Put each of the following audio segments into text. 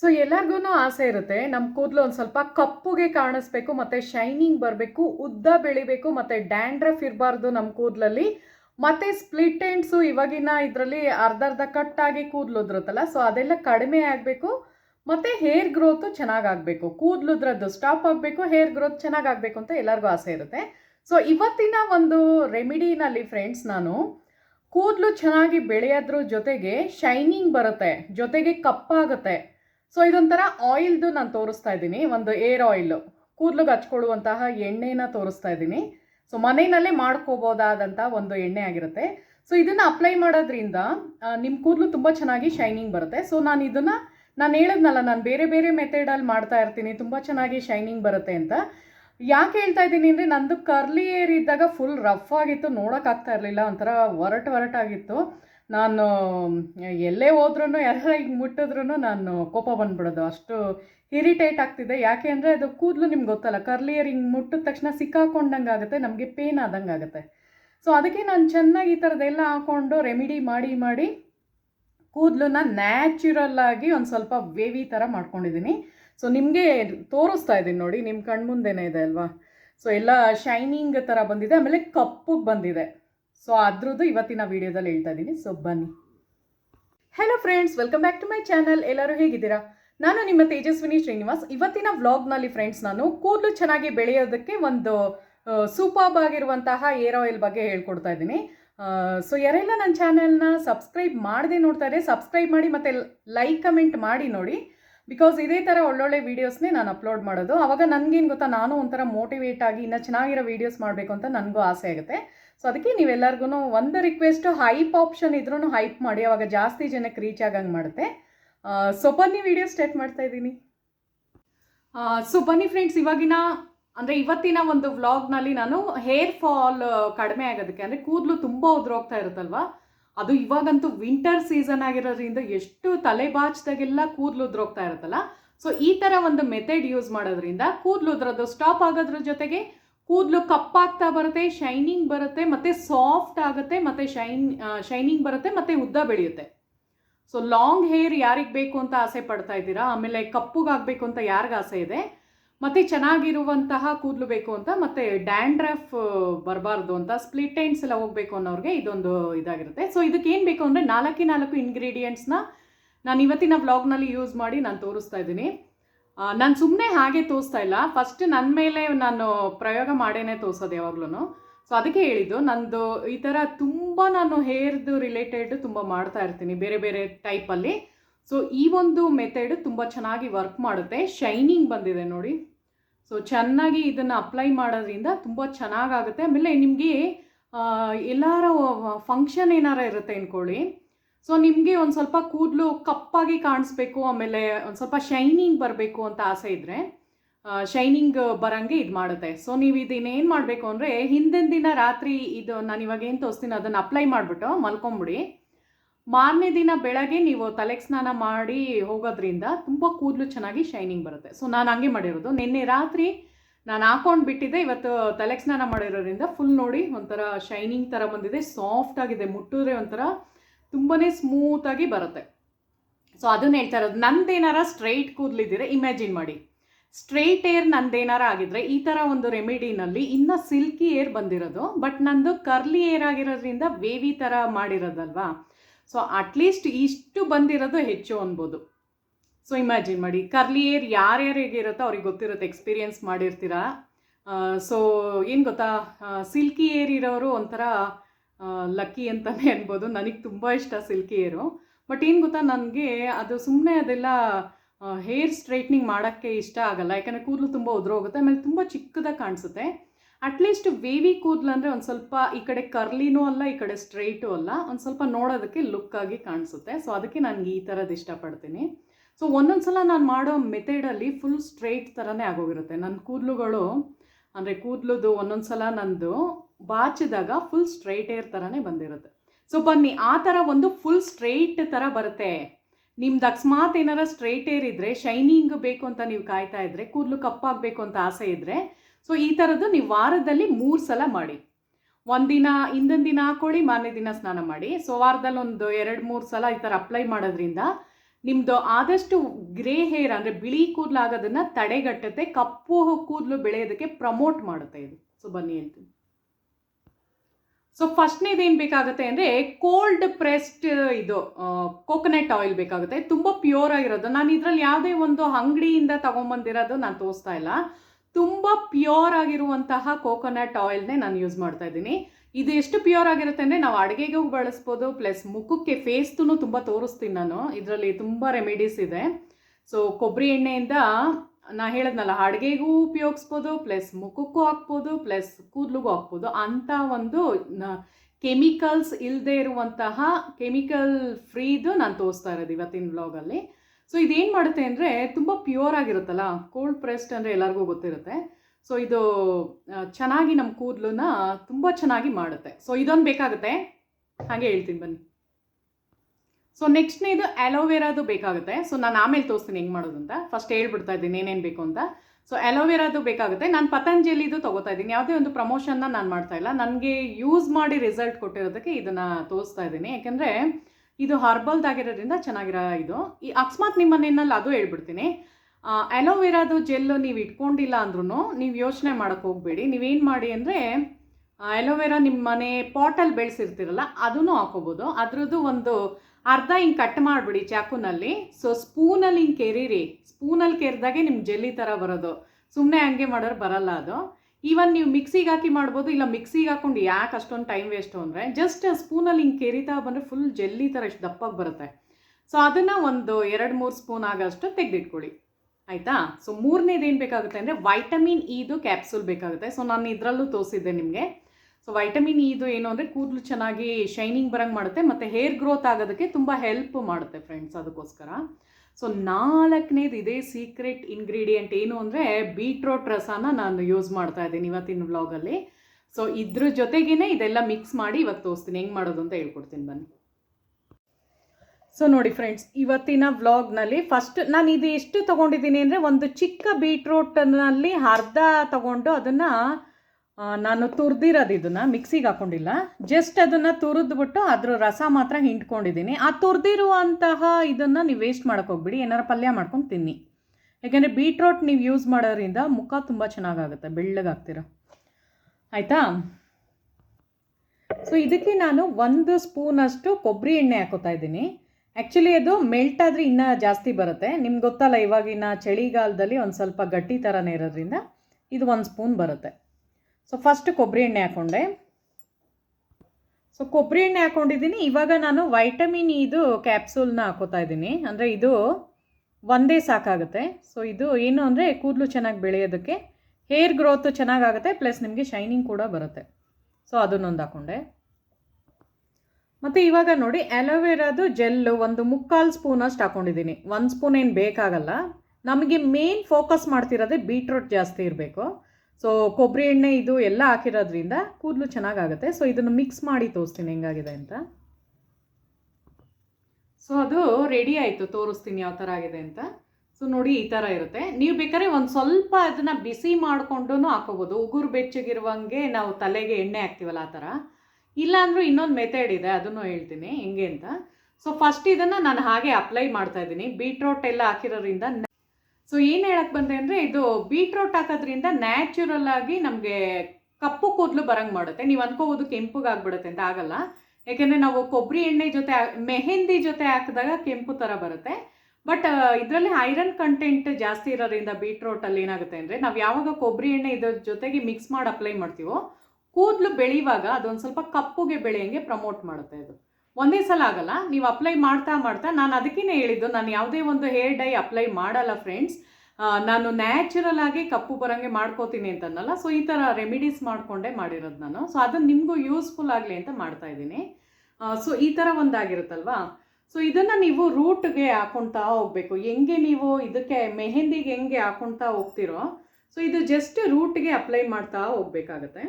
So ಎಲ್ಲರಿಗೂ ಆಸೆ ಇರುತ್ತೆ. ನಮ್ಮ ಕೂದಲು ಒಂದು ಸ್ವಲ್ಪ ಕಪ್ಪುಗೆ ಕಾಣಿಸ್ಬೇಕು, ಮತ್ತು ಶೈನಿಂಗ್ ಬರಬೇಕು, ಉದ್ದ ಬೆಳಿಬೇಕು, ಮತ್ತು ಡ್ಯಾಂಡ್ರಫ್ ಇರಬಾರ್ದು ನಮ್ಮ ಕೂದಲಲ್ಲಿ. ಮತ್ತು ಸ್ಪ್ಲಿಟ್ ಎಂಡ್ಸು ಇವಾಗಿನ ಇದರಲ್ಲಿ ಅರ್ಧ ಅರ್ಧ ಕಟ್ಟಾಗಿ ಕೂದಲು ಉದ್ರುತ್ತಲ್ಲ ಸೊ ಅದೆಲ್ಲ ಕಡಿಮೆ ಆಗಬೇಕು. ಮತ್ತು ಹೇರ್ ಗ್ರೋತು ಚೆನ್ನಾಗಾಗಬೇಕು. ಕೂದಲು ಉದ್ರದ್ದು ಸ್ಟಾಪ್ ಆಗಬೇಕು ಹೇರ್ ಗ್ರೋತ್ ಚೆನ್ನಾಗಾಗಬೇಕು ಅಂತ ಎಲ್ಲರಿಗೂ ಆಸೆ ಇರುತ್ತೆ. ಸೊ ಇವತ್ತಿನ ಒಂದು ರೆಮಿಡಿನಲ್ಲಿ ಫ್ರೆಂಡ್ಸ್ ನಾನು, ಕೂದಲು ಚೆನ್ನಾಗಿ ಬೆಳೆಯೋದ್ರ ಜೊತೆಗೆ ಶೈನಿಂಗ್ ಬರುತ್ತೆ, ಜೊತೆಗೆ ಕಪ್ಪಾಗುತ್ತೆ. ಸೊ ಇದೊಂಥರ ಆಯಿಲ್ದು ನಾನು ತೋರಿಸ್ತಾ ಇದ್ದೀನಿ. ಒಂದು ಏರ್ ಆಯಿಲ್ ಕೂದಲಿಗೆ ಹಚ್ಕೊಳ್ಳುವಂತಹ ಎಣ್ಣೆನ ತೋರಿಸ್ತಾ ಇದ್ದೀನಿ. ಸೊ ಮನೆಯಲ್ಲೇ ಮಾಡ್ಕೋಬೋದಾದಂಥ ಒಂದು ಎಣ್ಣೆ ಆಗಿರುತ್ತೆ. ಸೊ ಇದನ್ನು ಅಪ್ಲೈ ಮಾಡೋದ್ರಿಂದ ನಿಮ್ಮ ಕೂದಲು ತುಂಬ ಚೆನ್ನಾಗಿ ಶೈನಿಂಗ್ ಬರುತ್ತೆ. ಸೊ ನಾನು ಇದನ್ನು, ನಾನು ಹೇಳಿದ್ನಲ್ಲ, ನಾನು ಬೇರೆ ಬೇರೆ ಮೆಥಡಲ್ಲಿ ಮಾಡ್ತಾ ಇರ್ತೀನಿ. ತುಂಬ ಚೆನ್ನಾಗಿ ಶೈನಿಂಗ್ ಬರುತ್ತೆ ಅಂತ. ಯಾಕೆ ಹೇಳ್ತಾ ಇದ್ದೀನಿ ಅಂದರೆ, ನಂದು ಕರ್ಲಿ ಏರ್ ಇದ್ದಾಗ ಫುಲ್ ರಫ್ ಆಗಿತ್ತು ನೋಡೋಕ್ಕಾಗ್ತಾ ಇರಲಿಲ್ಲ. ಒಂಥರ ಒರಟು ಒರಟಾಗಿತ್ತು. ನಾನು, ಎಲ್ಲೇ ಹೋದ್ರೂ ಯಾರು ಈಗ ಮುಟ್ಟಿದ್ರೂ ನಾನು ಕೋಪ ಬಂದ್ಬಿಡೋದು. ಅಷ್ಟು ಇರಿಟೇಟ್ ಆಗ್ತಿದೆ. ಯಾಕೆ ಅಂದರೆ ಅದು ಕೂದಲು ನಿಮ್ಗೆ ಗೊತ್ತಲ್ಲ ಕರ್ಲಿಯರ್ ಹಿಂಗೆ ಮುಟ್ಟಿದ ತಕ್ಷಣ ಸಿಕ್ಕಾಕೊಂಡಂಗೆ ಆಗುತ್ತೆ, ನಮಗೆ ಪೇನ್ ಆದಂಗೆ ಆಗುತ್ತೆ. ಸೊ ಅದಕ್ಕೆ ನಾನು ಚೆನ್ನಾಗಿ ಈ ಥರದ್ದೆಲ್ಲ ಹಾಕ್ಕೊಂಡು ರೆಮಿಡಿ ಮಾಡಿ ಮಾಡಿ ಕೂದಲನ್ನ ನ್ಯಾಚುರಲ್ ಆಗಿ ಒಂದು ಸ್ವಲ್ಪ ವೇವಿ ಥರ ಮಾಡ್ಕೊಂಡಿದ್ದೀನಿ. ಸೊ ನಿಮಗೆ ತೋರಿಸ್ತಾ ಇದ್ದೀನಿ ನೋಡಿ ನಿಮ್ಮ ಕಣ್ಮುಂದೆನೇ ಇದೆ ಅಲ್ವಾ? ಸೊ ಎಲ್ಲ ಶೈನಿಂಗ್ ಥರ ಬಂದಿದೆ, ಆಮೇಲೆ ಕಪ್ಪಗೆ ಬಂದಿದೆ. ಸೊ ಅದ್ರದ್ದು ಇವತ್ತಿನ ವಿಡಿಯೋದಲ್ಲಿ ಹೇಳ್ತಾ ಇದ್ದೀನಿ. ಸೊ ಬನ್ನಿ. Hello friends welcome back to my channel ಎಲ್ಲರೂ ಹೇಗಿದ್ದೀರಾ? ನಾನು ನಿಮ್ಮ ತೇಜಸ್ವಿನಿ ಶ್ರೀನಿವಾಸ್. ಇವತ್ತಿನ ವ್ಲಾಗ್ನಲ್ಲಿ ಫ್ರೆಂಡ್ಸ್ ನಾನು ಕೂದಲು ಚೆನ್ನಾಗಿ ಬೆಳೆಯೋದಕ್ಕೆ ಒಂದು ಸೂಪರ್ಬ್ ಆಗಿರುವಂತಹ ಏರ್ ಆಯಿಲ್ ಬಗ್ಗೆ ಹೇಳ್ಕೊಡ್ತಾ ಇದ್ದೀನಿ. ಸೊ ಯಾರೆಲ್ಲ ನನ್ನ ಚಾನೆಲ್ನ ಸಬ್ಸ್ಕ್ರೈಬ್ ಮಾಡದೆ ನೋಡ್ತಾ ಇದೆ ಸಬ್ಸ್ಕ್ರೈಬ್ ಮಾಡಿ ಮತ್ತು ಲೈಕ್ ಕಮೆಂಟ್ ಮಾಡಿ ನೋಡಿ. ಬಿಕಾಸ್ ಇದೇ ಥರ ಒಳ್ಳೊಳ್ಳೆ ವೀಡಿಯೋಸ್ನೇ ನಾನು ಅಪ್ಲೋಡ್ ಮಾಡೋದು. ಆವಾಗ ನನಗೇನು ಗೊತ್ತಾ, ನಾನು ಒಂಥರ ಮೋಟಿವೇಟ್ ಆಗಿ ಇನ್ನೂ ಚೆನ್ನಾಗಿರೋ ವೀಡಿಯೋಸ್ ಮಾಡಬೇಕು ಅಂತ ನನಗೂ ಆಸೆ ಆಗುತ್ತೆ. ಸೊ ಅದಕ್ಕೆ ನೀವೆಲ್ಲರಿಗೂ ಒಂದು ರಿಕ್ವೆಸ್ಟು ಹೈಪ್ ಆಪ್ಷನ್ ಇದ್ರೂ ಹೈಪ್ ಮಾಡಿ, ಅವಾಗ ಜಾಸ್ತಿ ಜನಕ್ಕೆ ರೀಚ್ ಆಗಂಗೆ ಮಾಡುತ್ತೆ. ಸೊ ಬನ್ನಿ ವಿಡಿಯೋ ಸ್ಟಾರ್ಟ್ ಮಾಡ್ತಾ ಇದ್ದೀನಿ. ಸೊ ಬನ್ನಿ ಫ್ರೆಂಡ್ಸ್ ಇವಾಗಿನ, ಅಂದರೆ ಇವತ್ತಿನ ಒಂದು ವ್ಲಾಗ್ನಲ್ಲಿ ನಾನು ಹೇರ್ ಫಾಲ್ ಕಡಿಮೆ ಆಗೋದಕ್ಕೆ, ಅಂದರೆ ಕೂದಲು ತುಂಬ ಉದುರೋಗ್ತಾ ಇರುತ್ತಲ್ವಾ? ಅದು ಇವಾಗಂತೂ ವಿಂಟರ್ ಸೀಸನ್ ಆಗಿರೋದ್ರಿಂದ ಎಷ್ಟು ತಲೆ ಬಾಚ್ದಾಗೆಲ್ಲ ಕೂದಲು ಉದ್ರೋಗ್ತಾ ಇರುತ್ತಲ್ಲ? ಸೊ ಈ ಥರ ಒಂದು ಮೆಥಡ್ ಯೂಸ್ ಮಾಡೋದ್ರಿಂದ ಕೂದಲು ಉದ್ರೋದು ಸ್ಟಾಪ್ ಆಗೋದ್ರ ಜೊತೆಗೆ ಕೂದಲು ಕಪ್ಪಾಗ್ತಾ ಬರುತ್ತೆ ಶೈನಿಂಗ್ ಬರುತ್ತೆ, ಮತ್ತು ಸಾಫ್ಟ್ ಆಗುತ್ತೆ, ಮತ್ತು ಶೈನ್ ಶೈನಿಂಗ್ ಬರುತ್ತೆ, ಮತ್ತು ಉದ್ದ ಬೆಳೆಯುತ್ತೆ. ಸೊ ಲಾಂಗ್ ಹೇರ್ ಯಾರಿಗೆ ಬೇಕು ಅಂತ ಆಸೆ ಪಡ್ತಾ ಇದ್ದೀರಾ? ಆಮೇಲೆ ಕಪ್ಪುಗಾಗಬೇಕು ಅಂತ ಯಾರಿಗೆ ಆಸೆ ಇದೆ? ಮತ್ತು ಚೆನ್ನಾಗಿರುವಂತಹ ಕೂದಲು ಬೇಕು ಅಂತ, ಮತ್ತು ಡ್ಯಾಂಡ್ರಫ್ ಬರಬಾರ್ದು ಅಂತ ಸ್ಪ್ಲಿಟ್ ಎಂಡ್ಸ್ ಎಲ್ಲ ಹೋಗಬೇಕು ಅನ್ನೋರಿಗೆ ಇದೊಂದು ಇದಾಗಿರುತ್ತೆ. ಸೊ ಇದಕ್ಕೆ ಏನು ಬೇಕು ಅಂದರೆ ನಾಲ್ಕೇ ನಾಲ್ಕು ಇಂಗ್ರೀಡಿಯೆಂಟ್ಸ್ನ ನಾನು ಇವತ್ತಿನ ವ್ಲಾಗ್ನಲ್ಲಿ ಯೂಸ್ ಮಾಡಿ ನಾನು ತೋರಿಸ್ತಾ ಇದ್ದೀನಿ. ನಾನು ಸುಮ್ಮನೆ ಹಾಗೆ ತೋರಿಸ್ತಾ ಇಲ್ಲ. ಫಸ್ಟ್ ನನ್ನ ಮೇಲೆ ನಾನು ಪ್ರಯೋಗ ಮಾಡೇನೆ ತೋರಿಸೋದು ಯಾವಾಗ್ಲೂ ಸೊ ಅದಕ್ಕೆ ಹೇಳಿದ್ದು, ನಂದು ಈ ಥರ ತುಂಬ ನಾನು ಹೇರ್ದು ರಿಲೇಟೆಡ್ ತುಂಬ ಮಾಡ್ತಾ ಇರ್ತೀನಿ, ಬೇರೆ ಬೇರೆ ಟೈಪಲ್ಲಿ ಸೊ ಈ ಒಂದು ಮೆಥಡ್ ತುಂಬ ಚೆನ್ನಾಗಿ ವರ್ಕ್ ಮಾಡುತ್ತೆ. ಶೈನಿಂಗ್ ಬಂದಿದೆ ನೋಡಿ. ಸೊ ಚೆನ್ನಾಗಿ ಇದನ್ನು ಅಪ್ಲೈ ಮಾಡೋದ್ರಿಂದ ತುಂಬ ಚೆನ್ನಾಗಾಗುತ್ತೆ. ಆಮೇಲೆ ನಿಮಗೆ ಎಲ್ಲರ ಫಂಕ್ಷನ್ ಏನಾರ ಇರುತ್ತೆ ಅಂದ್ಕೊಳ್ಳಿ ಸೊ ನಿಮಗೆ ಒಂದು ಸ್ವಲ್ಪ ಕೂದಲು ಕಪ್ಪಾಗಿ ಕಾಣಿಸ್ಬೇಕು, ಆಮೇಲೆ ಒಂದು ಸ್ವಲ್ಪ ಶೈನಿಂಗ್ ಬರಬೇಕು ಅಂತ ಆಸೆ ಇದ್ದರೆ ಶೈನಿಂಗ್ ಬರೋಂಗೆ ಇದು ಮಾಡುತ್ತೆ. ಸೊ ನೀವು ಇದನ್ನೇನು ಮಾಡಬೇಕು ಅಂದರೆ, ಹಿಂದಿನ ದಿನ ರಾತ್ರಿ ಇದು ನಾನು ಇವಾಗ ಏನು ತೋರಿಸ್ತೀನಿ, ಅದನ್ನು ಅಪ್ಲೈ ಮಾಡಿಬಿಟ್ಟು ಮಲ್ಕೊಂಬಿಡಿ. ಮಾರನೇ ದಿನ ಬೆಳಗ್ಗೆ ನೀವು ತಲೆಗೆ ಸ್ನಾನ ಮಾಡಿ ಹೋಗೋದ್ರಿಂದ ತುಂಬ ಕೂದಲು ಚೆನ್ನಾಗಿ ಶೈನಿಂಗ್ ಬರುತ್ತೆ. ಸೊ ನಾನು ಹಂಗೆ ಮಾಡಿರೋದು. ನಿನ್ನೆ ರಾತ್ರಿ ನಾನು ಹಾಕೊಂಡು ಬಿಟ್ಟಿದ್ದೆ, ಇವತ್ತು ತಲೆಗೆ ಸ್ನಾನ ಮಾಡಿರೋದ್ರಿಂದ ಫುಲ್ ನೋಡಿ ಒಂಥರ ಶೈನಿಂಗ್ ಥರ ಬಂದಿದೆ ಸಾಫ್ಟ್ ಆಗಿದೆ, ಮುಟ್ಟಿದ್ರೆ ಒಂಥರ ತುಂಬಾ ಸ್ಮೂತಾಗಿ ಬರುತ್ತೆ. ಸೊ ಅದನ್ನ ಹೇಳ್ತಾ ಇರೋದು, ನಂದೇನಾರ ಸ್ಟ್ರೈಟ್ ಕೂದಲಿದ್ದೀರ ಇಮ್ಯಾಜಿನ್ ಮಾಡಿ. ಸ್ಟ್ರೈಟ್ ಏರ್ ನಂದೇನಾರ ಆಗಿದ್ರೆ, ಈ ಥರ ಒಂದು ರೆಮಿಡಿನಲ್ಲಿ ಇನ್ನೂ ಸಿಲ್ಕಿ ಏರ್ ಬಂದಿರೋದು ಬಟ್ ನಂದು ಕರ್ಲಿ ಏರ್ ಆಗಿರೋದ್ರಿಂದ ವೇವಿ ಥರ ಮಾಡಿರೋದಲ್ವಾ? ಸೊ ಅಟ್ಲೀಸ್ಟ್ ಇಷ್ಟು ಬಂದಿರೋದು ಹೆಚ್ಚು ಅನ್ಬೋದು. ಸೊ ಇಮ್ಯಾಜಿನ್ ಮಾಡಿ. ಕರ್ಲಿ ಏರ್ ಯಾರ್ಯಾರಿಗೆ ಇರುತ್ತೋ ಅವ್ರಿಗೆ ಗೊತ್ತಿರುತ್ತೆ ಎಕ್ಸ್ಪೀರಿಯನ್ಸ್ ಮಾಡಿರ್ತೀರಾ? ಸೊ ಏನು ಗೊತ್ತಾ? ಸಿಲ್ಕಿ ಏರ್ ಇರೋರು ಒಂಥರ ಲಕ್ಕಿ ಅಂತಲೇ ಅನ್ಬೋದು. ನನಗೆ ತುಂಬ ಇಷ್ಟ ಸಿಲ್ಕಿ ಏರು. ಬಟ್ ಏನು ಗೊತ್ತಾ, ನನಗೆ ಅದು ಸುಮ್ಮನೆ ಅದೆಲ್ಲ ಹೇರ್ ಸ್ಟ್ರೈಟ್ನಿಂಗ್ ಮಾಡೋಕ್ಕೆ ಇಷ್ಟ ಆಗಲ್ಲ. ಯಾಕಂದರೆ ಕೂದಲು ತುಂಬ ಉದುರೋಗುತ್ತೆ ಆಮೇಲೆ ತುಂಬ ಚಿಕ್ಕದಾಗಿ ಕಾಣಿಸುತ್ತೆ. ಅಟ್ಲೀಸ್ಟ್ ವೇವಿ ಕೂದಲು ಅಂದರೆ ಒಂದು ಸ್ವಲ್ಪ ಈ ಕಡೆ ಕರ್ಲಿನೂ ಅಲ್ಲ, ಈ ಕಡೆ ಸ್ಟ್ರೈಟು ಅಲ್ಲ. ಒಂದು ಸ್ವಲ್ಪ ನೋಡೋದಕ್ಕೆ ಲುಕ್ಕಾಗಿ ಕಾಣಿಸುತ್ತೆ. ಸೊ ಅದಕ್ಕೆ ನನಗೆ ಈ ಥರದ್ದು ಇಷ್ಟಪಡ್ತೀನಿ. ಸೊ ಒಂದೊಂದು ಸಲ ನಾನು ಮಾಡೋ ಮೆಥಡಲ್ಲಿ ಫುಲ್ ಸ್ಟ್ರೈಟ್ ಥರನೇ ಆಗೋಗಿರುತ್ತೆ. ನನ್ನ ಕೂದಲುಗಳು, ಅಂದರೆ ಕೂದಲುದು ಒಂದೊಂದು ಸಲ ನಂದು ಬಾಚಿದಾಗ ಫುಲ್ ಸ್ಟ್ರೈಟ್ ಏರ್ ಥರನೇ ಬಂದಿರುತ್ತೆ. ಸೊ ಬನ್ನಿ, ಆ ಥರ ಒಂದು ಫುಲ್ ಸ್ಟ್ರೈಟ್ ಥರ ಬರುತ್ತೆ. ನಿಮ್ದು ಅಕಸ್ಮಾತ್ ಏನಾರ ಸ್ಟ್ರೈಟ್ ಏರ್ ಇದ್ದರೆ ಶೈನಿಂಗ್ ಬೇಕು ಅಂತ ನೀವು ಕಾಯ್ತಾ ಇದ್ದರೆ ಕೂದಲು ಕಪ್ಪಾಗಬೇಕು ಅಂತ ಆಸೆ ಇದ್ದರೆ ಸೊ ಈ ಥರದ್ದು ನೀವು ವಾರದಲ್ಲಿ ಮೂರು ಸಲ ಮಾಡಿ. ಒಂದಿನ ಹಿಂದಿನ ದಿನ ಹಾಕೊಳ್ಳಿ, ಮಾರನೇ ದಿನ ಸ್ನಾನ ಮಾಡಿ. ಸೊ ವಾರದಲ್ಲಿ ಒಂದು ಎರಡು ಮೂರು ಸಲ ಈ ಥರ ಅಪ್ಲೈ ಮಾಡೋದ್ರಿಂದ ನಿಮ್ಮದು ಆದಷ್ಟು ಗ್ರೇ ಹೇರ್ ಅಂದರೆ ಬಿಳಿ ಕೂದಲು ಆಗೋದನ್ನು ತಡೆಗಟ್ಟುತ್ತೆ, ಕಪ್ಪು ಕೂದಲು ಬೆಳೆಯೋದಕ್ಕೆ ಪ್ರಮೋಟ್ ಮಾಡುತ್ತೆ ಇದು. ಸೊ ಬನ್ನಿ ಹೇಳ್ತೀನಿ ಸೊ ಫಸ್ಟ್ನೇದು ಏನು ಬೇಕಾಗುತ್ತೆ ಅಂದರೆ ಕೋಲ್ಡ್ ಪ್ರೆಸ್ಡ್ ಇದು ಕೋಕೋನಟ್ ಆಯಿಲ್ ಬೇಕಾಗುತ್ತೆ. ತುಂಬ ಪ್ಯೂರ್ ಆಗಿರೋದು. ನಾನು ಇದರಲ್ಲಿ ಯಾವುದೇ ಒಂದು ಅಂಗಡಿಯಿಂದ ತೊಗೊಂಬಂದಿರೋದು ನಾನು ತೋರಿಸ್ತಾ ಇಲ್ಲ. ತುಂಬ ಪ್ಯೂರ್ ಆಗಿರುವಂತಹ ಕೋಕೋನಟ್ ಆಯಿಲ್ನೇ ನಾನು ಯೂಸ್ ಮಾಡ್ತಾ ಇದ್ದೀನಿ. ಇದು ಎಷ್ಟು ಪ್ಯೂರ್ ಆಗಿರುತ್ತೆ ಅಂದರೆ ನಾವು ಅಡುಗೆಗೂ ಬಳಸ್ಬೋದು, ಪ್ಲಸ್ ಮುಖಕ್ಕೆ ಫೇಸ್ತೂ ತುಂಬ ತೋರಿಸ್ತೀನಿ ನಾನು. ಇದರಲ್ಲಿ ತುಂಬ ರೆಮಿಡೀಸ್ ಇದೆ. ಸೊ ಕೊಬ್ಬರಿ ಎಣ್ಣೆಯಿಂದ ನಾ ಹೇಳಿದ್ನಲ್ಲ, ಅಡುಗೆಗೂ ಉಪಯೋಗಿಸ್ಬೋದು, ಪ್ಲಸ್ ಮುಖಕ್ಕೂ ಹಾಕ್ಬೋದು, ಪ್ಲಸ್ ಕೂದಲಿಗೂ ಹಾಕ್ಬೋದು. ಅಂಥ ಒಂದು ಕೆಮಿಕಲ್ಸ್ ಇಲ್ಲದೆ ಇರುವಂತಹ ಕೆಮಿಕಲ್ ಫ್ರೀದು ನಾನು ತೋರಿಸ್ತಾ ಇರೋದು ಇವತ್ತಿನ ವ್ಲಾಗಲ್ಲಿ ಸೊ ಇದೇನು ಮಾಡುತ್ತೆ ಅಂದರೆ, ತುಂಬ ಪ್ಯೂರ್ ಆಗಿರುತ್ತಲ್ಲ ಕೋಲ್ಡ್ ಪ್ರೆಸ್ಡ್ ಅಂದರೆ ಎಲ್ಲರಿಗೂ ಗೊತ್ತಿರುತ್ತೆ. ಸೊ ಇದು ಚೆನ್ನಾಗಿ ನಮ್ಮ ಕೂದಲನ್ನ ತುಂಬ ಚೆನ್ನಾಗಿ ಮಾಡುತ್ತೆ. ಸೊ ಇದೊಂದು ಬೇಕಾಗುತ್ತೆ? ಹಾಗೆ ಹೇಳ್ತೀನಿ, ಬನ್ನಿ. ಸೊ ನೆಕ್ಸ್ಟ್ ಇದು ಅಲೋವೆರಾದು ಬೇಕಾಗುತ್ತೆ. ಸೊ ನಾನು ಆಮೇಲೆ ತೋರಿಸ್ತೀನಿ ಹೆಂಗೆ ಮಾಡೋದು ಅಂತ. ಫಸ್ಟ್ ಹೇಳ್ಬಿಡ್ತಾ ಇದ್ದೀನಿ ಏನೇನು ಬೇಕು ಅಂತ. ಸೊ ಅಲೋವೆರಾದು ಬೇಕಾಗುತ್ತೆ. ನಾನು ಪತಂಜಲಿದು ತೊಗೋತಾ ಇದ್ದೀನಿ. ಯಾವುದೇ ಒಂದು ಪ್ರಮೋಷನ್ನ ನಾನು ಮಾಡ್ತಾ ಇಲ್ಲ. ನನಗೆ ಯೂಸ್ ಮಾಡಿ ರಿಸಲ್ಟ್ ಕೊಟ್ಟಿರೋದಕ್ಕೆ ಇದನ್ನು ತೋರಿಸ್ತಾ ಇದ್ದೀನಿ. ಯಾಕೆಂದರೆ ಇದು ಹರ್ಬಲ್ದಾಗಿರೋದ್ರಿಂದ ಚೆನ್ನಾಗಿರೋ ಇದು. ಈ ಅಕಸ್ಮಾತ್ ನಿಮ್ಮ ಮನೆಯಲ್ಲಿ ಅದು ಹೇಳ್ಬಿಡ್ತೀನಿ. ಅಲೋವೆರಾದು ಜೆಲ್ಲು ನೀವು ಇಟ್ಕೊಂಡಿಲ್ಲ ಅಂದ್ರೂ ನೀವು ಯೋಚನೆ ಮಾಡೋಕ್ಕೆ ಹೋಗಬೇಡಿ. ನೀವೇನು ಮಾಡಿ ಅಂದರೆ ಅಲೋವೆರಾ ನಿಮ್ಮ ಮನೆ ಪಾಟಲ್ಲಿ ಬೆಳೆಸಿರ್ತೀರಲ್ಲ, ಅದನ್ನು ಹಾಕೋಬೋದು. ಅದರದ್ದು ಒಂದು ಅರ್ಧ ಹಿಂಗೆ ಕಟ್ ಮಾಡಿಬಿಡಿ ಚಾಕುನಲ್ಲಿ. ಸೊ ಸ್ಪೂನಲ್ಲಿ ಹಿಂಗೆ ಕೆರೀರಿ. ಸ್ಪೂನಲ್ಲಿ ಕೆರೆದಾಗೆ ನಿಮ್ಗೆ ಜೆಲ್ಲಿ ಥರ ಬರೋದು. ಸುಮ್ಮನೆ ಹಂಗೆ ಮಾಡೋರು ಬರಲ್ಲ ಅದು. ಈವನ್ ನೀವು ಮಿಕ್ಸಿಗೆ ಹಾಕಿ ಮಾಡ್ಬೋದು, ಇಲ್ಲ ಮಿಕ್ಸಿಗೆ ಹಾಕೊಂಡು ಯಾಕೆ ಅಷ್ಟೊಂದು ಟೈಮ್ ವೇಸ್ಟು ಅಂದರೆ ಜಸ್ಟ್ ಸ್ಪೂನಲ್ಲಿ ಹಿಂಗೆ ಕೆರಿತಾ ಬಂದರೆ ಫುಲ್ ಜೆಲ್ಲಿ ಥರ ಇಷ್ಟು ದಪ್ಪಾಗಿ ಬರುತ್ತೆ. ಸೊ ಅದನ್ನು ಒಂದು ಎರಡು ಮೂರು ಸ್ಪೂನ್ ಆಗೋಷ್ಟು ತೆಗೆದಿಟ್ಕೊಳ್ಳಿ. ಆಯಿತಾ? ಸೊ ಮೂರನೇದು ಏನು ಬೇಕಾಗುತ್ತೆ ಅಂದರೆ ವೈಟಮಿನ್ ಇದು ಕ್ಯಾಪ್ಸೂಲ್ ಬೇಕಾಗುತ್ತೆ. ಸೊ ನಾನು ಇದರಲ್ಲೂ ತೋರಿಸಿದ್ದೆ ನಿಮಗೆ. ಸೊ ವೈಟಮಿನ್ ಇದು ಏನು ಅಂದರೆ ಕೂದಲು ಚೆನ್ನಾಗಿ ಶೈನಿಂಗ್ ಬರಂಗೆ ಮಾಡುತ್ತೆ, ಮತ್ತು ಹೇರ್ ಗ್ರೋತ್ ಆಗೋದಕ್ಕೆ ತುಂಬ ಹೆಲ್ಪ್ ಮಾಡುತ್ತೆ ಫ್ರೆಂಡ್ಸ್ ಅದಕ್ಕೋಸ್ಕರ. ಸೊ ನಾಲ್ಕನೇದು ಇದೇ ಸೀಕ್ರೆಟ್ ಇಂಗ್ರೀಡಿಯೆಂಟ್ ಏನು ಅಂದರೆ ಬೀಟ್ರೋಟ್ ರಸನ ನಾನು ಯೂಸ್ ಮಾಡ್ತಾ ಇದ್ದೀನಿ ಇವತ್ತಿನ ವ್ಲಾಗಲ್ಲಿ ಸೊ ಇದ್ರ ಜೊತೆಗೇ ಇದೆಲ್ಲ ಮಿಕ್ಸ್ ಮಾಡಿ ಇವತ್ತು ತೋರಿಸ್ತೀನಿ, ಹೆಂಗೆ ಮಾಡೋದು ಅಂತ ಹೇಳ್ಕೊಡ್ತೀನಿ ಬನ್ನಿ. ಸೊ ನೋಡಿ ಫ್ರೆಂಡ್ಸ್ ಇವತ್ತಿನ ವ್ಲಾಗ್ನಲ್ಲಿ ಫಸ್ಟ್ ನಾನು ಇದು ಎಷ್ಟು ತೊಗೊಂಡಿದ್ದೀನಿ ಅಂದರೆ ಒಂದು ಚಿಕ್ಕ ಬೀಟ್ರೋಟ್ನಲ್ಲಿ ಅರ್ಧ ತಗೊಂಡು ಅದನ್ನು ನಾನು ತುರ್ದಿರೋದು ಇದನ್ನು, ಮಿಕ್ಸಿಗೆ ಹಾಕೊಂಡಿಲ್ಲ. ಜಸ್ಟ್ ಅದನ್ನು ತುರಿದ್ಬಿಟ್ಟು ಅದ್ರ ರಸ ಮಾತ್ರ ಹಿಂಡ್ಕೊಂಡಿದ್ದೀನಿ. ಆ ತುರಿದಿರುವಂತಹ ಇದನ್ನು ನೀವು ವೇಸ್ಟ್ ಹೋಗ್ಬಿಡಿ, ಏನಾರು ಪಲ್ಯ ಮಾಡ್ಕೊಂಡು ತಿನ್ನಿ. ಯಾಕೆಂದರೆ ಬೀಟ್ರೋಟ್ ನೀವು ಯೂಸ್ ಮಾಡೋದ್ರಿಂದ ಮುಖ ತುಂಬ ಚೆನ್ನಾಗಾಗುತ್ತೆ ಬೆಳ್ಳಗಾಗ್ತೀರ ಆಯಿತಾ? ಸೊ ಇದಕ್ಕೆ ನಾನು ಒಂದು ಸ್ಪೂನಷ್ಟು ಕೊಬ್ಬರಿ ಎಣ್ಣೆ ಹಾಕೋತಾ ಇದ್ದೀನಿ. ಆ್ಯಕ್ಚುಲಿ ಅದು ಮೆಲ್ಟ್ ಆದರೆ ಇನ್ನೂ ಜಾಸ್ತಿ ಬರುತ್ತೆ. ನಿಮ್ಗೆ ಗೊತ್ತಲ್ಲ, ಇವಾಗಿನ ಚಳಿಗಾಲದಲ್ಲಿ ಒಂದು ಸ್ವಲ್ಪ ಗಟ್ಟಿ ಥರನೇ ಇರೋದ್ರಿಂದ ಇದು ಒಂದು ಸ್ಪೂನ್ ಬರುತ್ತೆ. ಸೊ ಫಸ್ಟ್ ಕೊಬ್ಬರಿ ಎಣ್ಣೆ ಹಾಕ್ಕೊಂಡೆ ಸೊ ಕೊಬ್ಬರಿ ಎಣ್ಣೆ ಹಾಕ್ಕೊಂಡಿದ್ದೀನಿ ಇವಾಗ ನಾನು ವೈಟಮಿನ್ ಇದು ಕ್ಯಾಪ್ಸೂಲ್ನ ಹಾಕೋತಾ ಇದ್ದೀನಿ. ಅಂದರೆ ಇದು ಒಂದೇ ಸಾಕಾಗುತ್ತೆ. ಸೊ ಇದು ಏನು ಅಂದರೆ ಕೂದಲು ಚೆನ್ನಾಗಿ ಬೆಳೆಯೋದಕ್ಕೆ ಹೇರ್ ಗ್ರೋತು ಚೆನ್ನಾಗಾಗುತ್ತೆ ಪ್ಲಸ್ ನಿಮಗೆ ಶೈನಿಂಗ್ ಕೂಡ ಬರುತ್ತೆ. ಸೊ ಅದನ್ನೊಂದು ಹಾಕೊಂಡೆ. ಮತ್ತು ಇವಾಗ ನೋಡಿ, ಅಲೋವೆರಾದು ಜೆಲ್ಲು ಒಂದು ಮುಕ್ಕಾಲು ಸ್ಪೂನ್ ಅಷ್ಟು ಹಾಕೊಂಡಿದ್ದೀನಿ. ಒಂದು ಸ್ಪೂನ್ ಏನು ಬೇಕಾಗಲ್ಲ. ನಮಗೆ ಮೇನ್ ಫೋಕಸ್ ಮಾಡ್ತಿರೋದೇ ಬೀಟ್ರೂಟ್ ಜಾಸ್ತಿ ಇರಬೇಕು. ಸೊ ಕೊಬ್ಬರಿ ಎಣ್ಣೆ ಇದು ಎಲ್ಲ ಹಾಕಿರೋದ್ರಿಂದ ಕೂದಲು ಚೆನ್ನಾಗಾಗುತ್ತೆ. ಸೊ ಇದನ್ನು ಮಿಕ್ಸ್ ಮಾಡಿ ತೋರಿಸ್ತೀನಿ ಹೆಂಗಾಗಿದೆ ಅಂತ. ಸೊ ಅದು ರೆಡಿ ಆಯಿತು. ತೋರಿಸ್ತೀನಿ ಯಾವ ಥರ ಆಗಿದೆ ಅಂತ. ಸೊ ನೋಡಿ ಈ ಥರ ಇರುತ್ತೆ. ನೀವು ಬೇಕಾದ್ರೆ ಒಂದು ಸ್ವಲ್ಪ ಅದನ್ನು ಬಿಸಿ ಮಾಡಿಕೊಂಡು ಹಾಕೋಬೋದು. ಉಗುರು ಬೆಚ್ಚಗಿರುವಂಗೆ ನಾವು ತಲೆಗೆ ಎಣ್ಣೆ ಹಾಕ್ತೀವಲ್ಲ ಆ ಥರ. ಇಲ್ಲಾಂದ್ರೂ ಇನ್ನೊಂದು ಮೆಥಡ್ ಇದೆ. ಅದನ್ನು ಹೇಳ್ತೀನಿ. ಹೆಂಗೆ ಅಂತ. ಸೊ ಫಸ್ಟ್ ಇದನ್ನು ನಾನು ಹಾಗೆ ಅಪ್ಲೈ ಮಾಡ್ತಾ ಇದ್ದೀನಿ. ಬೀಟ್ರೋಟ್ ಎಲ್ಲ ಹಾಕಿರೋದ್ರಿಂದ ಸೊ ಏನು ಹೇಳಕ್ಕೆ ಬಂದೆ ಅಂದರೆ ಇದು ಬೀಟ್ರೋಟ್ ಹಾಕೋದ್ರಿಂದ ನ್ಯಾಚುರಲ್ ಆಗಿ ನಮಗೆ ಕಪ್ಪು ಕೂದಲು ಬರಂಗೆ ಮಾಡುತ್ತೆ. ನೀವು ಅನ್ಕೋಬೋದು ಕೆಂಪುಗಾಗ್ಬಿಡುತ್ತೆ ಅಂತ ಆಗಲ್ಲ. ಯಾಕೆಂದರೆ ನಾವು ಕೊಬ್ಬರಿ ಎಣ್ಣೆ ಜೊತೆ ಮೆಹೆಂದಿ ಜೊತೆ ಹಾಕಿದಾಗ ಕೆಂಪು ಥರ ಬರುತ್ತೆ. ಬಟ್ ಇದರಲ್ಲಿ ಐರನ್ ಕಂಟೆಂಟ್ ಜಾಸ್ತಿ ಇರೋದ್ರಿಂದ ಬೀಟ್ರೋಟಲ್ಲಿ ಏನಾಗುತ್ತೆ ಅಂದರೆ ನಾವು ಯಾವಾಗ ಕೊಬ್ಬರಿ ಎಣ್ಣೆ ಇದ್ರ ಜೊತೆಗೆ ಮಿಕ್ಸ್ ಮಾಡಿ ಅಪ್ಲೈ ಮಾಡ್ತೀವೋ, ಕೂದಲು ಬೆಳೆಯುವಾಗ ಅದೊಂದು ಸ್ವಲ್ಪ ಕಪ್ಪುಗೆ ಬೆಳೆಯಂಗೆ ಪ್ರಮೋಟ್ ಮಾಡುತ್ತೆ ಇದು ಒಂದೇ ಸಲ ಆಗಲ್ಲ, ನೀವು ಅಪ್ಲೈ ಮಾಡ್ತಾ ಮಾಡ್ತಾ ನಾನು ಅದಕ್ಕೇ ಹೇಳಿದ್ದು, ನಾನು ಯಾವುದೇ ಒಂದು ಹೇರ್ ಡೈ ಅಪ್ಲೈ ಮಾಡಲ್ಲ ಫ್ರೆಂಡ್ಸ್ ನಾನು ನ್ಯಾಚುರಲ್ ಆಗಿ ಕಪ್ಪು ಬರೋಂಗೆ ಮಾಡ್ಕೋತೀನಿ ಅಂತನಲ್ಲ ಸೊ ಈ ಥರ ರೆಮಿಡೀಸ್ ಮಾಡಿಕೊಂಡೇ ಮಾಡಿರೋದು ನಾನು. ಸೊ ಅದನ್ನು ನಿಮಗೂ ಯೂಸ್ಫುಲ್ ಆಗಲಿ ಅಂತ ಮಾಡ್ತಾ ಇದ್ದೀನಿ. ಸೊ ಈ ಥರ ಒಂದಾಗಿರುತ್ತಲ್ವಾ? ಸೊ ಇದನ್ನು ನೀವು ರೂಟ್ಗೆ ಹಾಕೊಳ್ತಾ ಹೋಗಬೇಕು. ಹೆಂಗೆ ನೀವು ಇದಕ್ಕೆ ಮೆಹೆಂದಿಗೆ ಹೆಂಗೆ ಹಾಕೊಳ್ತಾ ಹೋಗ್ತಿರೋ ಸೊ ಇದು ಜಸ್ಟ್ ರೂಟ್ಗೆ ಅಪ್ಲೈ ಮಾಡ್ತಾ ಹೋಗ್ಬೇಕಾಗತ್ತೆ.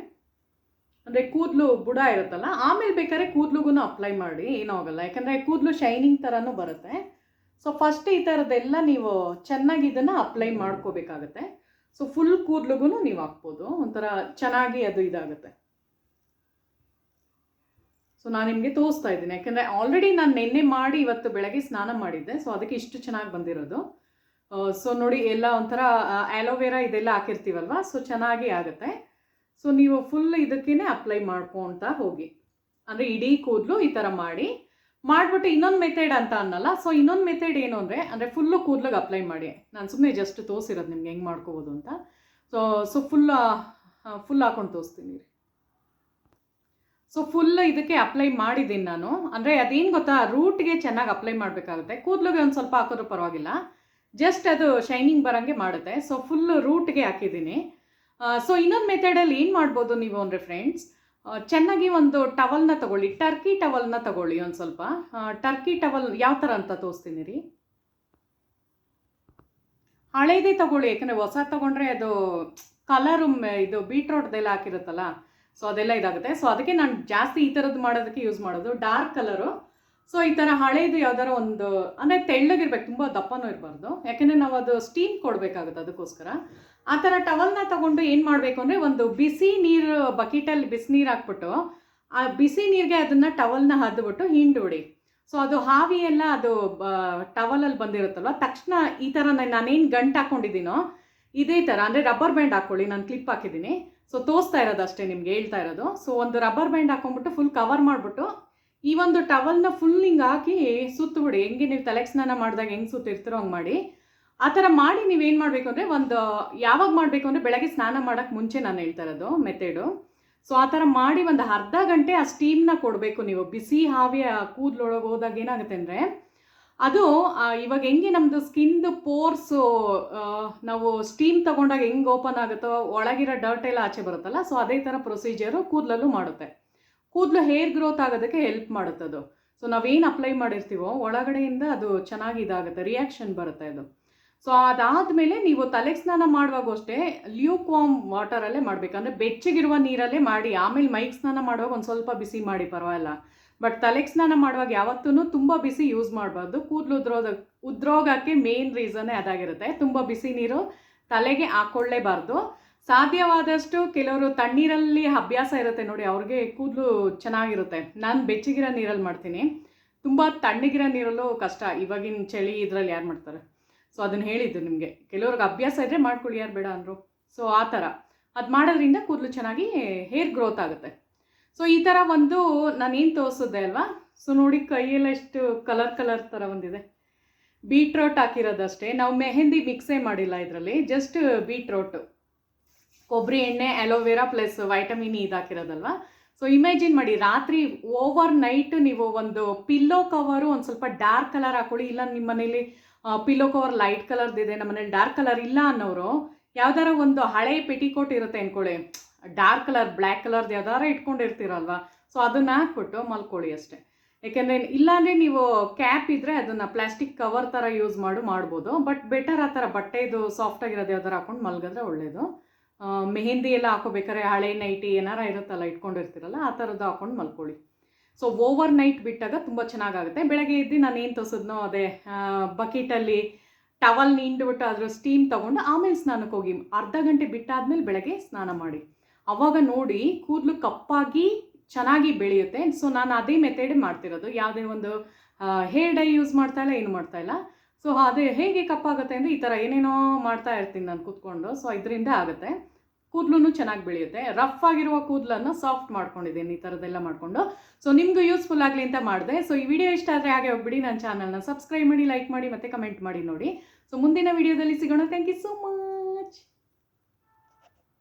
ಅಂದರೆ ಕೂದಲು ಬುಡ ಇರುತ್ತಲ್ಲ, ಆಮೇಲೆ ಬೇಕಾದ್ರೆ ಕೂದಲುಗೂ ಅಪ್ಲೈ ಮಾಡಿ ಏನೂ ಆಗಲ್ಲ ಯಾಕಂದರೆ ಕೂದಲು ಶೈನಿಂಗ್ ಥರನೂ ಬರುತ್ತೆ. ಸೊ ಫಸ್ಟ್ ಈ ಥರದ್ದೆಲ್ಲ ನೀವು ಚೆನ್ನಾಗಿ ಇದನ್ನು ಅಪ್ಲೈ ಮಾಡ್ಕೋಬೇಕಾಗತ್ತೆ. ಸೊ ಫುಲ್ ಕೂದಲುಗೂ ನೀವು ಹಾಕ್ಬೋದು. ಒಂಥರ ಚೆನ್ನಾಗಿ ಅದು ಇದಾಗುತ್ತೆ. ಸೊ ನಾನು ನಿಮಗೆ ತೋರಿಸ್ತಾ ಇದ್ದೀನಿ. ಯಾಕೆಂದರೆ ಆಲ್ರೆಡಿ ನಾನು ನಿನ್ನೆ ಮಾಡಿ ಇವತ್ತು ಬೆಳಗ್ಗೆ ಸ್ನಾನ ಮಾಡಿದ್ದೆ. ಸೊ ಅದಕ್ಕೆ ಇಷ್ಟು ಚೆನ್ನಾಗಿ ಬಂದಿರೋದು. ಸೊ ನೋಡಿ, ಎಲ್ಲ ಒಂಥರ ಆ್ಯಲೋವೆರಾ ಇದೆಲ್ಲ ಹಾಕಿರ್ತೀವಲ್ವ? ಸೊ ಚೆನ್ನಾಗಿ ಆಗುತ್ತೆ. ಸೊ ನೀವು ಫುಲ್ ಇದಕ್ಕೇ ಅಪ್ಲೈ ಮಾಡ್ಕೊಳ್ತಾ ಹೋಗಿ. ಅಂದರೆ ಇಡೀ ಕೂದಲು ಈ ಥರ ಮಾಡಿ. ಮಾಡಿಬಿಟ್ಟು ಇನ್ನೊಂದು ಮೆಥಡ್ ಅಂತ ಅನ್ನಲ್ಲ. ಸೊ ಇನ್ನೊಂದು ಮೆಥಡ್ ಏನು ಅಂದರೆ ಅಂದರೆ ಫುಲ್ಲು ಕೂದ್ಲಿಗೆ ಅಪ್ಲೈ ಮಾಡಿ. ನಾನು ಸುಮ್ಮನೆ ಜಸ್ಟ್ ತೋರಿಸಿರೋದು ನಿಮ್ಗೆ ಹೆಂಗೆ ಮಾಡ್ಕೋಬೋದು ಅಂತ. ಸೊ ಸೊ ಫುಲ್ ಫುಲ್ ಹಾಕೊಂಡು ತೋರಿಸ್ತೀನಿ ಸೊ ಫುಲ್ ಇದಕ್ಕೆ ಅಪ್ಲೈ ಮಾಡಿದ್ದೀನಿ ನಾನು. ಅಂದರೆ ಅದೇನು ಗೊತ್ತಾ ರೂಟ್ಗೆ ಚೆನ್ನಾಗಿ ಅಪ್ಲೈ ಮಾಡಬೇಕಾಗುತ್ತೆ. ಕೂದಲಿಗೆ ಒಂದು ಸ್ವಲ್ಪ ಹಾಕೋದು ಪರವಾಗಿಲ್ಲ. ಜಸ್ಟ್ ಅದು ಶೈನಿಂಗ್ ಬರೋಂಗೆ ಮಾಡುತ್ತೆ. ಸೊ ಫುಲ್ ರೂಟ್ಗೆ ಹಾಕಿದ್ದೀನಿ. ಸೊ ಇನ್ನೊಂದು ಮೆಥಡಲ್ಲಿ ಏನು ಮಾಡ್ಬೋದು ನೀವು ಅಂದರೆ ಫ್ರೆಂಡ್ಸ್ ಚೆನ್ನಾಗಿ ಒಂದು ಟವಲ್ನ ತಗೊಳ್ಳಿ ಟರ್ಕಿ ಟವಲ್ನ ತಗೊಳ್ಳಿ ಒಂದು ಸ್ವಲ್ಪ. ಟರ್ಕಿ ಟವಲ್ ಯಾವ ಥರ ಅಂತ ತೋರಿಸ್ತೀನಿ ರೀ. ಹಳೇದೇ ತಗೊಳ್ಳಿ, ಯಾಕಂದರೆ ಹೊಸ ತಗೊಂಡ್ರೆ ಅದು ಕಲರು ಇದು ಬೀಟ್ರೋಟ್ದೆಲ್ಲ ಹಾಕಿರುತ್ತಲ್ಲ ಸೊ ಅದೆಲ್ಲ ಇದಾಗುತ್ತೆ. ಸೊ ಅದಕ್ಕೆ ನಾನು ಜಾಸ್ತಿ ಈ ಥರದ್ದು ಮಾಡೋದಕ್ಕೆ ಯೂಸ್ ಮಾಡೋದು ಡಾರ್ಕ್ ಕಲರು ಸೊ ಈ ಥರ ಹಳೇದು ಯಾವ್ದಾರ ಒಂದು, ಅಂದರೆ ತೆಳ್ಳಗಿರ್ಬೇಕು, ತುಂಬ ದಪ್ಪನೂ ಇರಬಾರ್ದು. ಯಾಕೆಂದರೆ ನಾವು ಅದು ಸ್ಟೀಮ್ ಕೊಡಬೇಕಾಗುತ್ತೆ ಅದಕ್ಕೋಸ್ಕರ. ಆ ಥರ ಟವಲ್ನ ತಗೊಂಡು ಏನು ಮಾಡಬೇಕು ಅಂದರೆ ಒಂದು ಬಿಸಿ ನೀರು ಬಕೆಟಲ್ಲಿ ಬಿಸಿ ನೀರು ಹಾಕ್ಬಿಟ್ಟು, ಆ ಬಿಸಿ ನೀರಿಗೆ ಅದನ್ನು ಟವಲ್ನ ಹದ್ಬಿಟ್ಟು ಹಿಂಡುಬಿಡಿ ಸೊ ಅದು ಹಾವಿ ಎಲ್ಲ ಅದು ಟವಲಲ್ಲಿ ಬಂದಿರುತ್ತಲ್ವ? ತಕ್ಷಣ ಈ ಥರ ನಾನೇನು ಗಂಟು ಹಾಕ್ಕೊಂಡಿದ್ದೀನೋ ಇದೇ ಥರ ಅಂದರೆ ರಬ್ಬರ್ ಬ್ಯಾಂಡ್ ಹಾಕ್ಕೊಳ್ಳಿ ನಾನು ಕ್ಲಿಪ್ ಹಾಕಿದ್ದೀನಿ. ಸೊ ತೋರಿಸ್ತಾ ಇರೋದು ಅಷ್ಟೇ ನಿಮ್ಗೆ ಹೇಳ್ತಾ ಇರೋದು. ಸೊ ಒಂದು ರಬ್ಬರ್ ಬ್ಯಾಂಡ್ ಹಾಕೊಂಡ್ಬಿಟ್ಟು ಫುಲ್ ಕವರ್ ಮಾಡಿಬಿಟ್ಟು ಈ ಒಂದು ಟವಲ್ನ ಫುಲ್ ಹಿಂಗೆ ಹಾಕಿ ಸುತ್ತಬಿಡಿ ಹೆಂಗೆ ನೀವು ತಲೆಗೆ ಸ್ನಾನ ಮಾಡಿದಾಗ ಹೆಂಗೆ ಸುತ್ತಿರ್ತೀರೋ ಹಂಗೆ ಮಾಡಿ. ಆ ಥರ ಮಾಡಿ ನೀವೇನು ಮಾಡಬೇಕು ಅಂದರೆ ಒಂದು, ಯಾವಾಗ ಮಾಡಬೇಕು ಅಂದರೆ ಬೆಳಗ್ಗೆ ಸ್ನಾನ ಮಾಡೋಕ್ಕೆ ಮುಂಚೆ ನಾನು ಹೇಳ್ತಾ ಇರೋದು ಮೆಥಡು ಸೊ ಆ ಥರ ಮಾಡಿ ಒಂದು ಅರ್ಧ ಗಂಟೆ ಆ ಸ್ಟೀಮ್ನ ಕೊಡಬೇಕು ನೀವು. ಬಿಸಿ ಹಾವಿಯ ಕೂದಲೊಳಗೆ ಹೋದಾಗ ಏನಾಗುತ್ತೆ ಅಂದರೆ, ಅದು ಇವಾಗ ಹೆಂಗೆ ನಮ್ಮದು ಸ್ಕಿನ್ದು ಪೋರ್ಸು ನಾವು ಸ್ಟೀಮ್ ತಗೊಂಡಾಗ ಹೆಂಗೆ ಓಪನ್ ಆಗುತ್ತೋ, ಒಳಗಿರೋ ಡರ್ಟ್ ಎಲ್ಲ ಆಚೆ ಬರುತ್ತಲ್ಲ ಸೊ ಅದೇ ಥರ ಪ್ರೊಸೀಜರು ಕೂದಲಲ್ಲೂ ಮಾಡುತ್ತೆ. ಕೂದಲು ಹೇರ್ ಗ್ರೋತ್ ಆಗೋದಕ್ಕೆ ಹೆಲ್ಪ್ ಮಾಡುತ್ತೆ ಅದು ಸೊ ನಾವೇನು ಅಪ್ಲೈ ಮಾಡಿರ್ತೀವೋ, ಒಳಗಡೆಯಿಂದ ಅದು ಚೆನ್ನಾಗಿ ಇದಾಗುತ್ತೆ ರಿಯಾಕ್ಷನ್ ಬರುತ್ತೆ ಅದು. ಸೊ ಅದಾದಮೇಲೆ ನೀವು ತಲೆಗೆ ಸ್ನಾನ ಮಾಡುವಾಗ ಅಷ್ಟೇ ಲ್ಯೂಕ್ ವಾಟರಲ್ಲೇ ಮಾಡಬೇಕು. ಅಂದರೆ ಬೆಚ್ಚಗಿರುವ ನೀರಲ್ಲೇ ಮಾಡಿ, ಆಮೇಲೆ ಮೈಕ್ ಸ್ನಾನ ಮಾಡುವಾಗ ಒಂದು ಸ್ವಲ್ಪ ಬಿಸಿ ಮಾಡಿ, ಪರವಾಗಿಲ್ಲ. ಬಟ್ ತಲೆಗೆ ಸ್ನಾನ ಮಾಡುವಾಗ ಯಾವತ್ತೂ ತುಂಬ ಬಿಸಿ ಯೂಸ್ ಮಾಡಬಾರ್ದು. ಕೂದಲು ಉದ್ರೋದ ಉದ್ರೋಗಕ್ಕೆ ಮೇನ್ ರೀಸನ್ನೇ ಅದಾಗಿರುತ್ತೆ. ತುಂಬ ಬಿಸಿ ನೀರು ತಲೆಗೆ ಹಾಕ್ಕೊಳ್ಳೇಬಾರ್ದು ಸಾಧ್ಯವಾದಷ್ಟು ಕೆಲವರು ತಣ್ಣೀರಲ್ಲಿ ಅಭ್ಯಾಸ ಇರುತ್ತೆ ನೋಡಿ, ಅವ್ರಿಗೆ ಕೂದಲು ಚೆನ್ನಾಗಿರುತ್ತೆ. ನಾನು ಬೆಚ್ಚಗಿರೋ ನೀರಲ್ಲಿ ಮಾಡ್ತೀನಿ. ತುಂಬ ತಣ್ಣಗಿರೋ ನೀರಲ್ಲೂ ಕಷ್ಟ. ಇವಾಗಿನ ಚಳಿ ಇದರಲ್ಲಿ ಯಾರು ಮಾಡ್ತಾರೆ? ಸೊ ಅದನ್ನು ಹೇಳಿದ್ದು ನಿಮಗೆ. ಕೆಲವ್ರಿಗೆ ಅಭ್ಯಾಸ ಇದ್ದರೆ ಮಾಡ್ಕೊಳ್ಳಿ, ಯಾರು ಬೇಡ ಅಂದರು. ಸೊ ಆ ಥರ. ಅದು ಮಾಡೋದ್ರಿಂದ ಕೂದಲು ಚೆನ್ನಾಗಿ ಹೇರ್ ಗ್ರೋತ್ ಆಗುತ್ತೆ. ಸೊ ಈ ಥರ ಒಂದು ನಾನೇನು ತೋರಿಸಿದ್ದೆ ಅಲ್ವಾ? ಸೊ ನೋಡಿ ಕೈಯೆಲ್ಲ ಎಷ್ಟು ಕಲರ್ ಕಲರ್ ಥರ ಒಂದಿದೆ. ಬೀಟ್ರೋಟ್ ಹಾಕಿರೋದಷ್ಟೇ. ನಾವು ಮೆಹೆಂದಿ ಮಿಕ್ಸೇ ಮಾಡಿಲ್ಲ ಇದರಲ್ಲಿ. Just beetroot. ಕೊಬ್ಬರಿ ಎಣ್ಣೆ aloe vera plus vitamin E ಇದಾಕಿರೋದಲ್ವ? So imagine ಮಾಡಿ, ರಾತ್ರಿ ಓವರ್ ನೈಟ್ ನೀವು ಒಂದು ಪಿಲ್ಲೋ ಕವರು ಒಂದು ಸ್ವಲ್ಪ ಡಾರ್ಕ್ ಕಲರ್ ಹಾಕೊಳ್ಳಿ. ಇಲ್ಲ ನಿಮ್ಮ ಮನೇಲಿ ಪಿಲ್ಲೋ ಕವರ್ ಲೈಟ್ ಕಲರ್ದಿದೆ ನಮ್ಮ ಮನೇಲಿ ಡಾರ್ಕ್ ಕಲರ್ ಇಲ್ಲ ಅನ್ನೋರು, ಯಾವ್ದಾರ ಒಂದು ಹಳೆ ಪೆಟಿಕೋಟ್ ಇರುತ್ತೆ ಅನ್ಕೊಳ್ಳಿ. ಡಾರ್ಕ್ ಕಲರ್ ಬ್ಲ್ಯಾಕ್ ಕಲರ್ದು ಯಾವ್ದಾರ ಇಟ್ಕೊಂಡಿರ್ತೀರಲ್ವ? ಸೊ ಅದನ್ನು ಹಾಕ್ಬಿಟ್ಟು ಮಲ್ಕೊಳ್ಳಿ ಅಷ್ಟೇ. ಯಾಕೆಂದರೆ ಇಲ್ಲಾಂದರೆ ನೀವು ಕ್ಯಾಪ್ ಇದ್ದರೆ ಅದನ್ನು ಪ್ಲಾಸ್ಟಿಕ್ ಕವರ್ ಥರ ಯೂಸ್ ಮಾಡು, ಮಾಡ್ಬೋದು. ಬಟ್ ಬೆಟರ್ ಆ ಥರ ಬಟ್ಟೆದು ಸಾಫ್ಟಾಗಿರೋದು ಯಾವ್ದಾರು ಹಾಕೊಂಡು ಮಲ್ಗಿದ್ರೆ ಒಳ್ಳೆಯದು ಮೆಹಂದಿ ಎಲ್ಲ ಹಾಕೋಬೇಕಾದ್ರೆ ಹಳೆ ನೈಟಿ ಏನಾರ ಇರುತ್ತಲ್ಲ, ಇಟ್ಕೊಂಡಿರ್ತೀರಲ್ಲ, ಆ ಥರದ್ದು ಹಾಕೊಂಡು ಮಲ್ಕೊಳ್ಳಿ. ಸೊ ಓವರ್ ನೈಟ್ ಬಿಟ್ಟಾಗ ತುಂಬ ಚೆನ್ನಾಗಾಗುತ್ತೆ. ಬೆಳಗ್ಗೆ ಎದ್ದು ನಾನು ಏನು ಅದೇ ಬಕೆಟಲ್ಲಿ ಟವಲ್ ನಿಂಡ್ಬಿಟ್ಟು ಅದ್ರ ಸ್ಟೀಮ್ ತೊಗೊಂಡು ಆಮೇಲೆ ಸ್ನಾನಕ್ಕೆ ಹೋಗಿ, ಅರ್ಧ ಗಂಟೆ ಬಿಟ್ಟಾದ್ಮೇಲೆ ಬೆಳಗ್ಗೆ ಸ್ನಾನ ಮಾಡಿ. ಅವಾಗ ನೋಡಿ ಕೂದಲು ಕಪ್ಪಾಗಿ ಚೆನ್ನಾಗಿ ಬೆಳೆಯುತ್ತೆ. ಸೊ ನಾನು ಅದೇ ಮೆಥಡ್ ಮಾಡ್ತಿರೋದು. ಯಾವುದೇ ಒಂದು ಹೇರ್ ಡೈ ಯೂಸ್ ಮಾಡ್ತಾ ಇಲ್ಲ, ಏನು ಮಾಡ್ತಾ ಇಲ್ಲ. ಸೊ ಅದೇ ಹೇಗೆ ಕಪ್ಪಾಗುತ್ತೆ ಅಂದರೆ ಈ ಥರ ಏನೇನೋ ಮಾಡ್ತಾ ಇರ್ತೀನಿ ನಾನು ಕೂತ್ಕೊಂಡು. ಸೊ ಇದರಿಂದ ಆಗುತ್ತೆ. ಕೂದಲು ಚೆನ್ನಾಗಿ ಬೆಳೆಯುತ್ತೆ. ರಫ್ ಆಗಿರುವ ಕೂದಲನ್ನು ಸಾಫ್ಟ್ ಮಾಡ್ಕೊಂಡಿದ್ದೀನಿ ಈ ಥರದ್ದೆಲ್ಲ ಮಾಡಿಕೊಂಡು. ಸೊ ನಿಮಗೂ ಯೂಸ್ಫುಲ್ ಆಗಲಿ ಅಂತ ಮಾಡಿದೆ. ಸೊ ಈ ವಿಡಿಯೋ ಇಷ್ಟ ಆದರೆ ಹಾಗೆ ಹೋಗ್ಬಿಡಿ. ನನ್ನ ಚಾನಲ್ನ ಸಬ್ಸ್ಕ್ರೈಬ್ ಮಾಡಿ ಲೈಕ್ ಮಾಡಿ, ಮತ್ತು ಕಮೆಂಟ್ ಮಾಡಿ ನೋಡಿ. ಸೊ ಮುಂದಿನ ವಿಡಿಯೋದಲ್ಲಿ ಸಿಗೋಣ. Thank you so much